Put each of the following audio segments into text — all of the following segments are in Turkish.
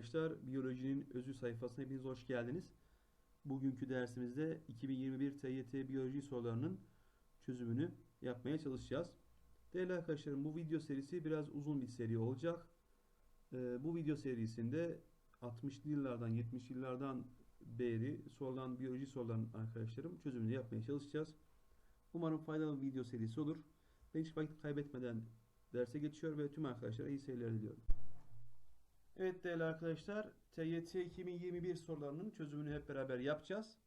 arkadaşlar. Biyolojinin özü sayfasına hepiniz hoş geldiniz. Bugünkü dersimizde 2021 TYT biyoloji sorularının çözümünü yapmaya çalışacağız. Değerli arkadaşlarım bu video serisi biraz uzun bir seri olacak. Ee, bu video serisinde 60'lı yıllardan 70'li yıllardan beri sorulan biyoloji sorularının arkadaşlarım çözümünü yapmaya çalışacağız. Umarım faydalı bir video serisi olur. Ben hiç vakit kaybetmeden derse geçiyor ve tüm arkadaşlara iyi seyirler diliyorum. Evet değerli arkadaşlar, TYT 2021 sorularının çözümünü hep beraber yapacağız.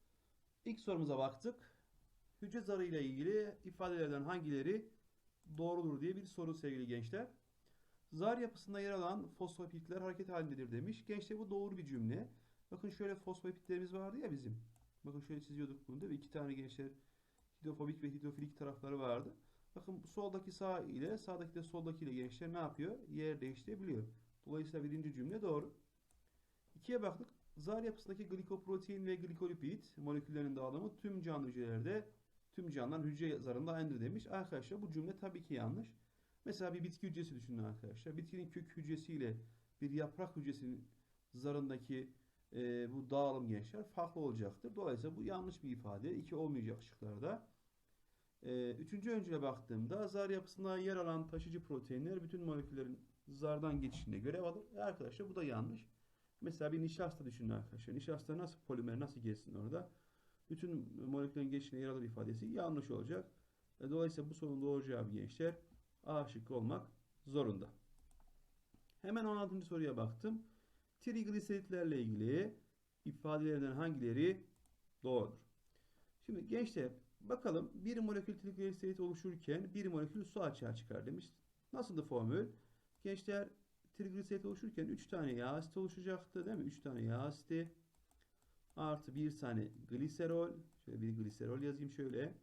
İlk sorumuza baktık. Hücre zarı ile ilgili ifadelerden hangileri doğrudur diye bir soru sevgili gençler. Zar yapısında yer alan fosfolipidler hareket halindedir demiş. Gençler bu doğru bir cümle. Bakın şöyle fosfolipidlerimiz vardı ya bizim. Bakın şöyle çiziyorduk bunu da ve iki tane gençler hidrofobik ve hidrofilik tarafları vardı. Bakın soldaki sağ ile sağdaki de soldaki ile gençler ne yapıyor? Yer değiştirebiliyor. Dolayısıyla birinci cümle doğru. İkiye baktık. Zar yapısındaki glikoprotein ve glikolipid moleküllerinin dağılımı tüm canlı hücrelerde tüm canlıların hücre zarında aynıdır demiş. Arkadaşlar bu cümle tabii ki yanlış. Mesela bir bitki hücresi düşünün arkadaşlar. Bitkinin kök hücresiyle bir yaprak hücresinin zarındaki e, bu dağılım gençler farklı olacaktır. Dolayısıyla bu yanlış bir ifade. İki olmayacak şıklarda. E, üçüncü öncüle baktığımda zar yapısında yer alan taşıyıcı proteinler bütün moleküllerin zardan geçişinde görev alır. E arkadaşlar bu da yanlış. Mesela bir nişasta düşünün arkadaşlar. Nişasta nasıl polimer nasıl geçsin orada? Bütün moleküllerin geçişine yer alır ifadesi yanlış olacak. E, dolayısıyla bu sorunun doğru cevabı gençler A şıkkı olmak zorunda. Hemen 16. soruya baktım. Trigliseritlerle ilgili ifadelerden hangileri doğrudur? Şimdi gençler bakalım bir molekül trigliserit oluşurken bir molekül su açığa çıkar demiş. Nasıldı formül? Gençler trigliserit oluşurken 3 tane yağ asiti oluşacaktı değil mi? 3 tane yağ asiti artı 1 tane gliserol. Şöyle bir gliserol yazayım şöyle.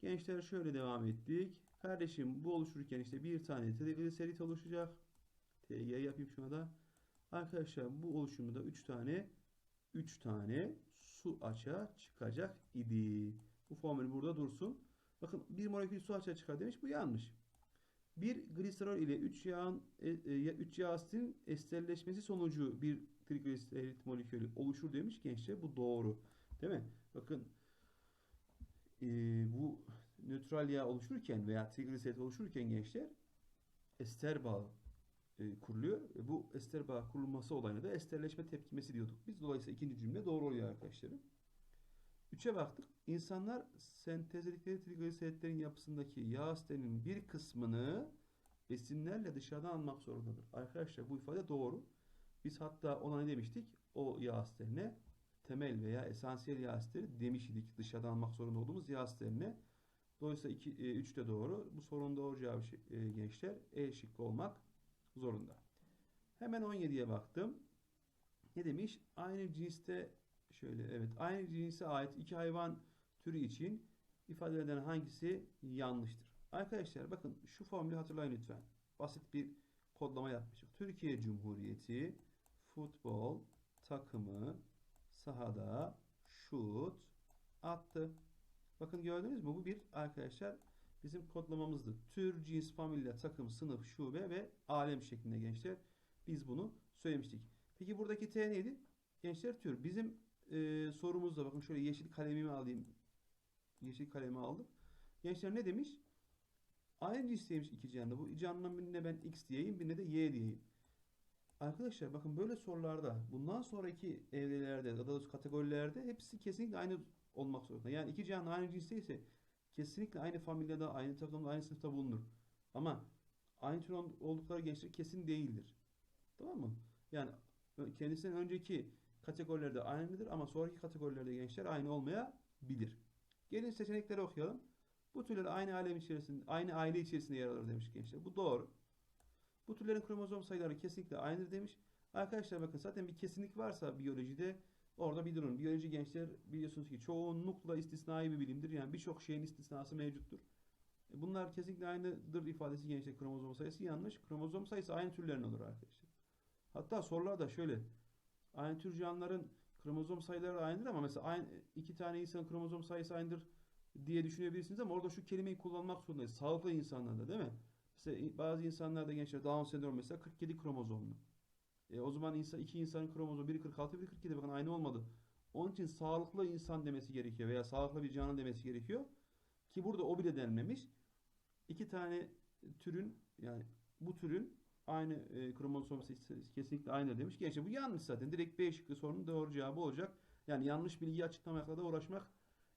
Gençler şöyle devam ettik. Kardeşim bu oluşurken işte bir tane trigliserit oluşacak. TG yapayım şuna da. Arkadaşlar bu oluşumda 3 tane 3 tane su açığa çıkacak idi. Bu formül burada dursun. Bakın bir molekül su açığa çıkar demiş. Bu yanlış. Bir gliserol ile 3 yağın 3 yağ asitinin esterleşmesi sonucu bir trigliserit molekülü oluşur demiş gençler. Bu doğru. Değil mi? Bakın e, bu nötral yağ oluşurken veya trigliserit oluşurken gençler ester bağı e, kuruluyor. E, bu ester bağı kurulması olayına da esterleşme tepkimesi diyorduk. Biz dolayısıyla ikinci cümle doğru oluyor arkadaşlarım. Üçe baktık. İnsanlar sentezledikleri trigliseritlerin yapısındaki yağ asitlerinin bir kısmını besinlerle dışarıdan almak zorundadır. Arkadaşlar bu ifade doğru. Biz hatta ona ne demiştik? O yağ asitlerine temel veya esansiyel yağ asitleri demiş idik. Dışarıdan almak zorunda olduğumuz yağ asitlerine. Dolayısıyla 2, 3 de doğru. Bu sorunun doğru cevabı e, gençler E şıkkı olmak zorunda. Hemen 17'ye baktım. Ne demiş? Aynı cinste şöyle evet aynı cinse ait iki hayvan türü için ifade eden hangisi yanlıştır? Arkadaşlar bakın şu formülü hatırlayın lütfen. Basit bir kodlama yapmıştık. Türkiye Cumhuriyeti futbol takımı sahada şut attı. Bakın gördünüz mü? Bu bir arkadaşlar bizim kodlamamızdı. Tür, cins, familya, takım, sınıf, şube ve alem şeklinde gençler. Biz bunu söylemiştik. Peki buradaki T neydi? Gençler tür. Bizim e, sorumuzda bakın şöyle yeşil kalemimi alayım. Yeşil kalemi aldım. Gençler ne demiş? Aynı cinsteymiş iki canlı. Bu canlının birine ben X diyeyim, birine de Y diyeyim. Arkadaşlar bakın böyle sorularda bundan sonraki evrelerde ya da kategorilerde hepsi kesinlikle aynı olmak zorunda. Yani iki canlı aynı cinsteyse kesinlikle aynı familyada, aynı takımda, aynı sınıfta bulunur. Ama aynı tür oldukları gençler kesin değildir. Tamam mı? Yani kendisinden önceki kategorilerde aynıdır ama sonraki kategorilerde gençler aynı olmayabilir. Gelin seçenekleri okuyalım. Bu türler aynı alem içerisinde, aynı aile içerisinde yer alır demiş gençler. Bu doğru. Bu türlerin kromozom sayıları kesinlikle aynıdır demiş. Arkadaşlar bakın zaten bir kesinlik varsa biyolojide orada bir durun. Biyoloji gençler biliyorsunuz ki çoğunlukla istisnai bir bilimdir. Yani birçok şeyin istisnası mevcuttur. E, bunlar kesinlikle aynıdır ifadesi gençler kromozom sayısı yanlış. Kromozom sayısı aynı türlerin olur arkadaşlar. Hatta sorularda şöyle aynı tür canlıların kromozom sayıları aynıdır ama mesela aynı, iki tane insan kromozom sayısı aynıdır diye düşünebilirsiniz ama orada şu kelimeyi kullanmak zorundayız. Sağlıklı insanlarda değil mi? Mesela bazı insanlarda gençler Down sendromu mesela 47 kromozomlu. E, o zaman insan, iki insanın kromozomu biri 46 biri 47 bakın aynı olmadı. Onun için sağlıklı insan demesi gerekiyor veya sağlıklı bir canlı demesi gerekiyor. Ki burada o bile denmemiş. İki tane türün yani bu türün aynı e, kromozom sayısı kesinlikle aynı demiş. Gençler bu yanlış zaten. Direkt B şıkkı sorunun doğru cevabı olacak. Yani yanlış bilgiyi açıklamakla da uğraşmak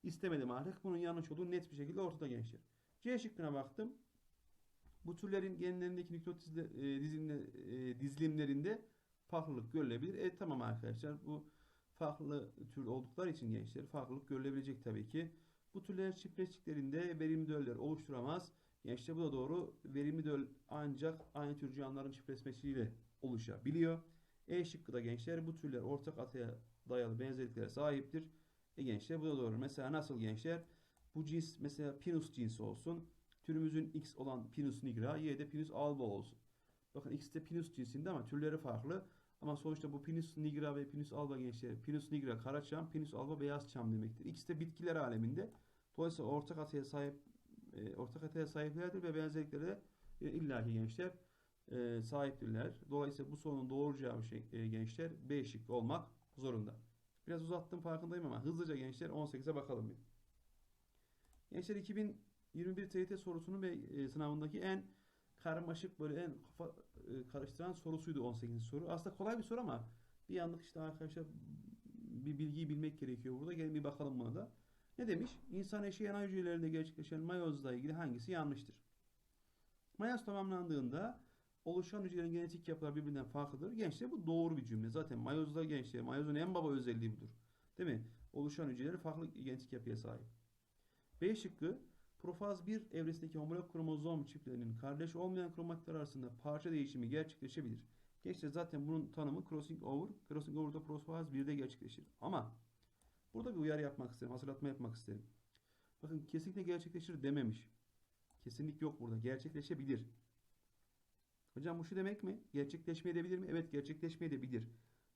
istemedim artık. Bunun yanlış olduğu net bir şekilde ortada gençler. C şıkkına baktım. Bu türlerin genlerindeki nükleot dizile- e, dizilimle- e, dizilimlerinde farklılık görülebilir. E tamam arkadaşlar bu farklı tür oldukları için gençler farklılık görülebilecek tabii ki. Bu türler çiftleştiklerinde verimli döller oluşturamaz. Gençler bu da doğru. Verimli döl ancak aynı tür canlıların çiftleşmesiyle oluşabiliyor. E şıkkı da gençler bu türler ortak ataya dayalı benzerliklere sahiptir. E gençler bu da doğru. Mesela nasıl gençler? Bu cins mesela Pinus cinsi olsun. Türümüzün X olan Pinus nigra, Y'de Pinus alba olsun. Bakın X Pinus cinsinde ama türleri farklı. Ama sonuçta bu Pinus nigra ve Pinus alba gençler. Pinus nigra kara çam, Pinus alba beyaz çam demektir. İkisi bitkiler aleminde. Dolayısıyla ortak ataya sahip e, ortak ataya sahiplerdir ve benzerlikleri de e, illaki gençler e, sahiptirler. Dolayısıyla bu sorunun doğru cevabı şey, e, gençler B şıkkı olmak zorunda. Biraz uzattım farkındayım ama hızlıca gençler 18'e bakalım bir. Gençler 2021 TYT sorusunun ve e, sınavındaki en karmaşık böyle en kafa karıştıran sorusuydu 18. soru. Aslında kolay bir soru ama bir yanlık işte arkadaşlar bir bilgiyi bilmek gerekiyor burada. Gelin bir bakalım buna da. Ne demiş? İnsan eşeği ana hücrelerinde gerçekleşen mayozla ilgili hangisi yanlıştır? Mayoz tamamlandığında oluşan hücrelerin genetik yapıları birbirinden farklıdır. Gençler bu doğru bir cümle. Zaten mayozda gençler, mayozun en baba özelliği budur. Değil mi? Oluşan hücreler farklı genetik yapıya sahip. B şıkkı profaz 1 evresindeki homolog kromozom çiftlerinin kardeş olmayan kromatitler arasında parça değişimi gerçekleşebilir. Gençler zaten bunun tanımı crossing over. Crossing over da profaz 1'de gerçekleşir. Ama burada bir uyarı yapmak isterim. Hatırlatma yapmak isterim. Bakın kesinlikle gerçekleşir dememiş. Kesinlik yok burada. Gerçekleşebilir. Hocam bu şu demek mi? Gerçekleşmeyebilir mi? Evet gerçekleşmeyebilir.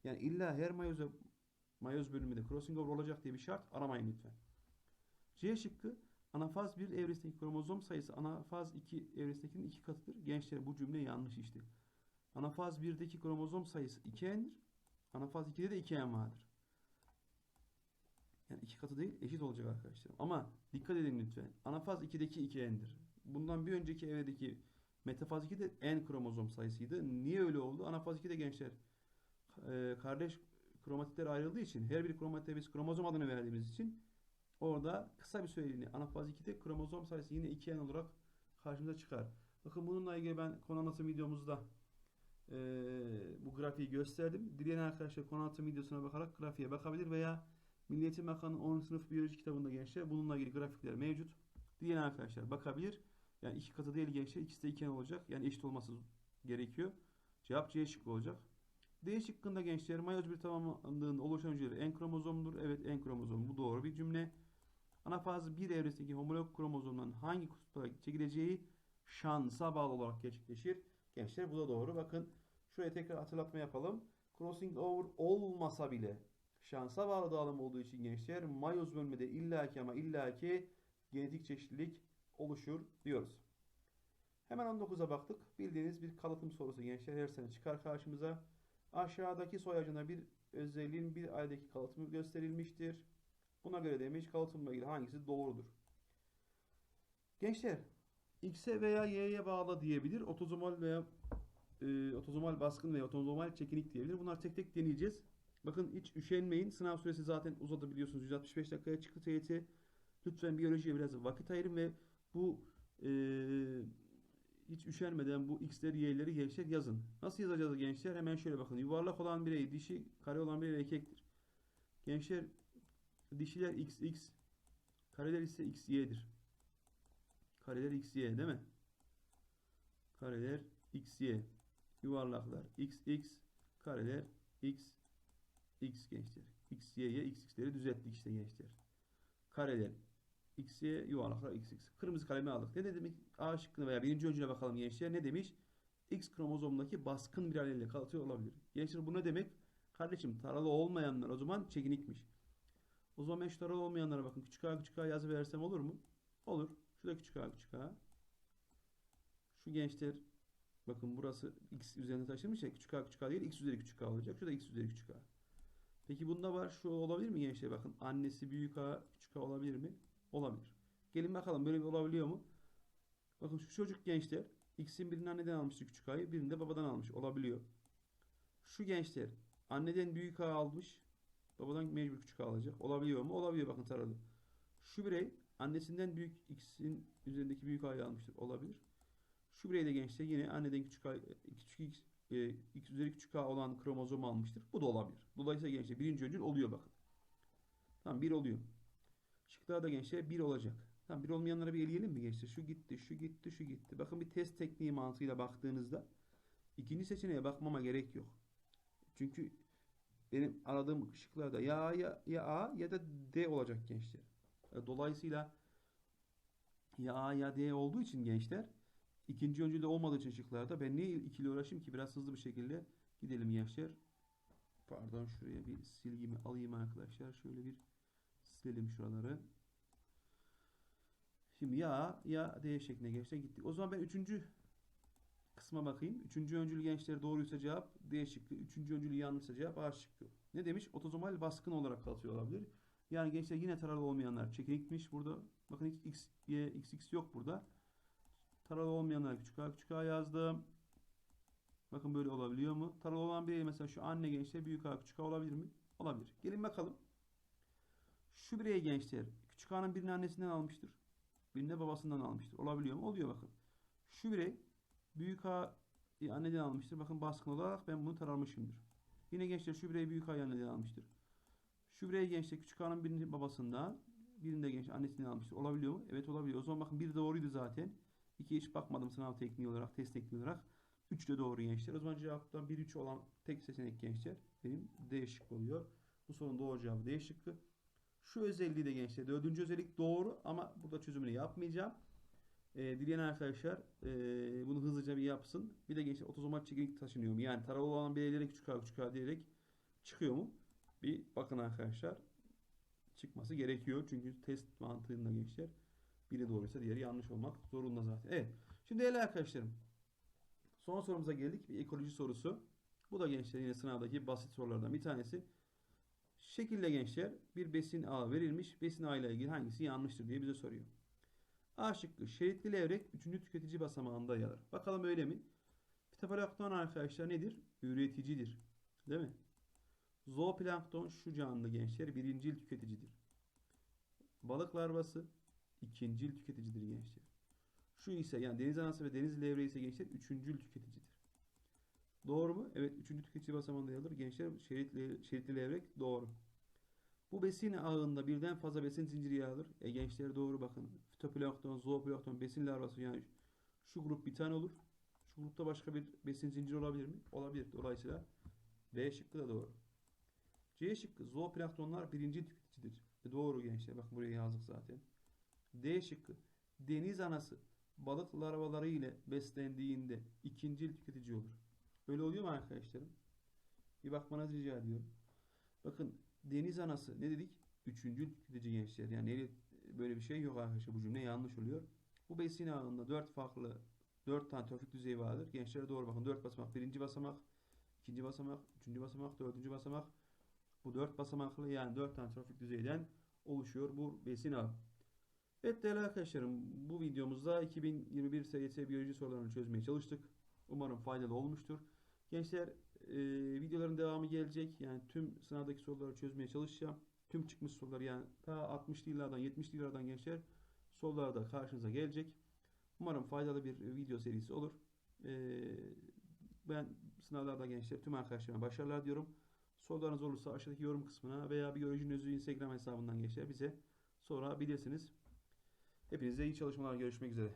Yani illa her mayoza mayoz bölümünde crossing over olacak diye bir şart aramayın lütfen. C şıkkı anafaz 1 evresindeki kromozom sayısı anafaz 2 evresindekinin iki katıdır. Gençler bu cümle yanlış işte. Anafaz 1'deki kromozom sayısı 2n'dir. Anafaz 2'de de 2n vardır. Yani iki katı değil eşit olacak arkadaşlar. Ama dikkat edin lütfen. Anafaz 2'deki 2n'dir. Bundan bir önceki evredeki metafaz 2'de n kromozom sayısıydı. Niye öyle oldu? Anafaz 2'de gençler e, kardeş kromatitler ayrıldığı için her bir kromatite biz kromozom adını verdiğimiz için orada kısa bir süreliğine anafaz 2'de kromozom sayısı yine 2n olarak karşımıza çıkar. Bakın bununla ilgili ben konu anlatım videomuzda e, bu grafiği gösterdim. Dileyen arkadaşlar konu anlatım videosuna bakarak grafiğe bakabilir veya Milli Eğitim Bakanı'nın 10. sınıf biyoloji kitabında gençler bununla ilgili grafikler mevcut. Dileyen arkadaşlar bakabilir. Yani iki katı değil gençler ikisi de 2n olacak. Yani eşit olması gerekiyor. Cevap C şıkkı olacak. D şıkkında gençler mayoz bir tamamlandığında oluşan hücreler en kromozomdur. Evet en kromozom. Bu doğru bir cümle. Anafaz 1 evresindeki homolog kromozomdan hangi kutuplara çekileceği şansa bağlı olarak gerçekleşir. Gençler bu da doğru. Bakın şuraya tekrar hatırlatma yapalım. Crossing over olmasa bile şansa bağlı dağılım olduğu için gençler mayoz bölmede illaki ama illaki genetik çeşitlilik oluşur diyoruz. Hemen 19'a baktık. Bildiğiniz bir kalıtım sorusu gençler her sene çıkar karşımıza. Aşağıdaki soy ağacına bir özelliğin bir aydaki kalıtımı gösterilmiştir. Buna göre demiş kalıtımla ilgili hangisi doğrudur? Gençler X'e veya Y'ye bağlı diyebilir. Otozomal veya e, otozomal baskın veya otozomal çekinik diyebilir. Bunlar tek tek deneyeceğiz. Bakın hiç üşenmeyin. Sınav süresi zaten uzadı biliyorsunuz. 165 dakikaya çıktı TYT. Lütfen biyolojiye biraz vakit ayırın ve bu e, hiç üşenmeden bu x'leri y'leri gençler yazın. Nasıl yazacağız gençler? Hemen şöyle bakın. Yuvarlak olan birey dişi, kare olan birey erkektir. Gençler dişiler x x, kareler ise x y'dir. Kareler x y değil mi? Kareler x y. Yuvarlaklar x x, kareler x x gençler. x x x'leri düzelttik işte gençler. Kareler x y yuvarlaklar x x. Kırmızı kalemi aldık. Ne demek? A şıkkına veya birinci öncüne bakalım gençler. Ne demiş? X kromozomdaki baskın bir aleyle kalıtıyor olabilir. Gençler bu ne demek? Kardeşim taralı olmayanlar o zaman çekinikmiş. O zaman ben şu taralı olmayanlara bakın. Küçük a küçük a yazı versem olur mu? Olur. Şurada küçük a küçük a. Şu gençler Bakın burası x üzerine taşınmış ya küçük a küçük a değil x üzeri küçük a olacak. Şu da x üzeri küçük a. Peki bunda var şu olabilir mi gençler? Bakın annesi büyük a küçük a olabilir mi? Olabilir. Gelin bakalım böyle bir olabiliyor mu? Bakın şu çocuk gençler x'in birini anneden almıştı küçük a'yı birini de babadan almış. Olabiliyor. Şu gençler anneden büyük a almış. Babadan mecbur küçük a alacak. Olabiliyor mu? Olabiliyor bakın taradı. Şu birey annesinden büyük x'in üzerindeki büyük a'yı almıştır. Olabilir. Şu birey de gençler yine anneden küçük a, küçük x, e, x üzeri küçük a olan kromozom almıştır. Bu da olabilir. Dolayısıyla gençler birinci öncül oluyor bakın. Tamam bir oluyor. Şıklar da gençler bir olacak. Tamam bir olmayanlara bir eleyelim mi gençler? Şu gitti, şu gitti, şu gitti. Bakın bir test tekniği mantığıyla baktığınızda ikinci seçeneğe bakmama gerek yok. Çünkü benim aradığım şıklarda ya ya, ya A ya da D olacak gençler. E, Dolayısıyla ya A ya D olduğu için gençler ikinci öncülde olmadığı için şıklarda ben niye ikili uğraşayım ki biraz hızlı bir şekilde gidelim gençler. Pardon şuraya bir silgimi alayım arkadaşlar. Şöyle bir silelim şuraları. Şimdi ya ya D şeklinde gençler gittik. O zaman ben üçüncü kısma bakayım. Üçüncü öncül gençler doğruysa cevap D şıkkı. Üçüncü öncül yanlışsa cevap A şıkkı. Ne demiş? Otozomal baskın olarak kalıyor olabilir. Yani gençler yine taralı olmayanlar çekinikmiş burada. Bakın hiç x, y, x, x yok burada. Taralı olmayanlar küçük a küçük a yazdım. Bakın böyle olabiliyor mu? Taralı olan birey mesela şu anne gençler büyük a küçük a olabilir mi? Olabilir. Gelin bakalım. Şu birey gençler küçük a'nın birini annesinden almıştır. Birini babasından almıştır. Olabiliyor mu? Oluyor bakın. Şu birey büyük a e, anneden almıştır. Bakın baskın olarak ben bunu taramışımdır. Yine gençler şu birey büyük a'yı anneden almıştır. Şu birey gençler küçük a'nın birini babasından birinde genç annesinden almıştır. Olabiliyor mu? Evet olabiliyor. O zaman bakın bir doğruydu zaten. İki hiç bakmadım sınav tekniği olarak, test tekniği olarak. 3 de doğru gençler. O zaman cevaptan 1 3 olan tek seçenek gençler benim D şıkkı oluyor. Bu sorunun doğru cevabı D şıkkı. Şu özelliği de gençler. Dördüncü özellik doğru ama burada çözümünü yapmayacağım. Ee, dileyen arkadaşlar e, bunu hızlıca bir yapsın. Bir de gençler otozomal çekinik taşınıyor mu? Yani taralı olan bireylere küçük a küçük a diyerek çıkıyor mu? Bir bakın arkadaşlar. Çıkması gerekiyor. Çünkü test mantığında gençler biri doğruysa diğeri yanlış olmak zorunda zaten. Evet. Şimdi değerli arkadaşlarım. Son sorumuza geldik. Bir ekoloji sorusu. Bu da gençler yine sınavdaki basit sorulardan bir tanesi. Şekilde gençler bir besin ağı verilmiş. Besin ağı ile ilgili hangisi yanlıştır diye bize soruyor. A şıkkı şeritli levrek 3. tüketici basamağında yer alır. Bakalım öyle mi? Fitoplankton arkadaşlar nedir? Üreticidir. Değil mi? Zooplankton şu canlı gençler birincil tüketicidir. Balık larvası ikincil tüketicidir gençler. Şu ise yani deniz anası ve deniz levreği ise gençler üçüncül tüketicidir. Doğru mu? Evet üçüncü tüketici basamağında yer alır. Gençler şeritli, şeritli levrek doğru. Bu besin ağında birden fazla besin zinciri yer alır. E gençler doğru bakın. Fitoplankton, zooplankton, besin larvası yani şu grup bir tane olur. Şu grupta başka bir besin zinciri olabilir mi? Olabilir. Dolayısıyla B şıkkı da doğru. C şıkkı zooplanktonlar birinci tüketicidir. E doğru gençler. Bak buraya yazdık zaten. D şıkkı deniz anası balık larvaları ile beslendiğinde ikincil tüketici olur. Öyle oluyor mu arkadaşlarım? Bir bakmanızı rica ediyorum. Bakın deniz anası ne dedik? Üçüncül tüketici gençler. Yani öyle- böyle bir şey yok arkadaşlar. Bu cümle yanlış oluyor. Bu besin ağında dört farklı dört tane trafik düzeyi vardır. Gençlere doğru bakın. Dört basamak. Birinci basamak, ikinci basamak, üçüncü basamak, dördüncü basamak. Bu dört basamaklı yani dört tane trafik düzeyden oluşuyor bu besin ağı. Evet değerli arkadaşlarım bu videomuzda 2021 SYT biyoloji sorularını çözmeye çalıştık. Umarım faydalı olmuştur. Gençler e, videoların devamı gelecek. Yani tüm sınavdaki soruları çözmeye çalışacağım. Tüm çıkmış sorular yani ta 60'lı yıllardan 70'li yıllardan gençler sorular da karşınıza gelecek. Umarım faydalı bir video serisi olur. E, ben sınavlarda gençler tüm arkadaşlarıma başarılar diyorum. Sorularınız olursa aşağıdaki yorum kısmına veya biyoloji özü Instagram hesabından gençler bize sorabilirsiniz. Hepinize iyi çalışmalar. Görüşmek üzere.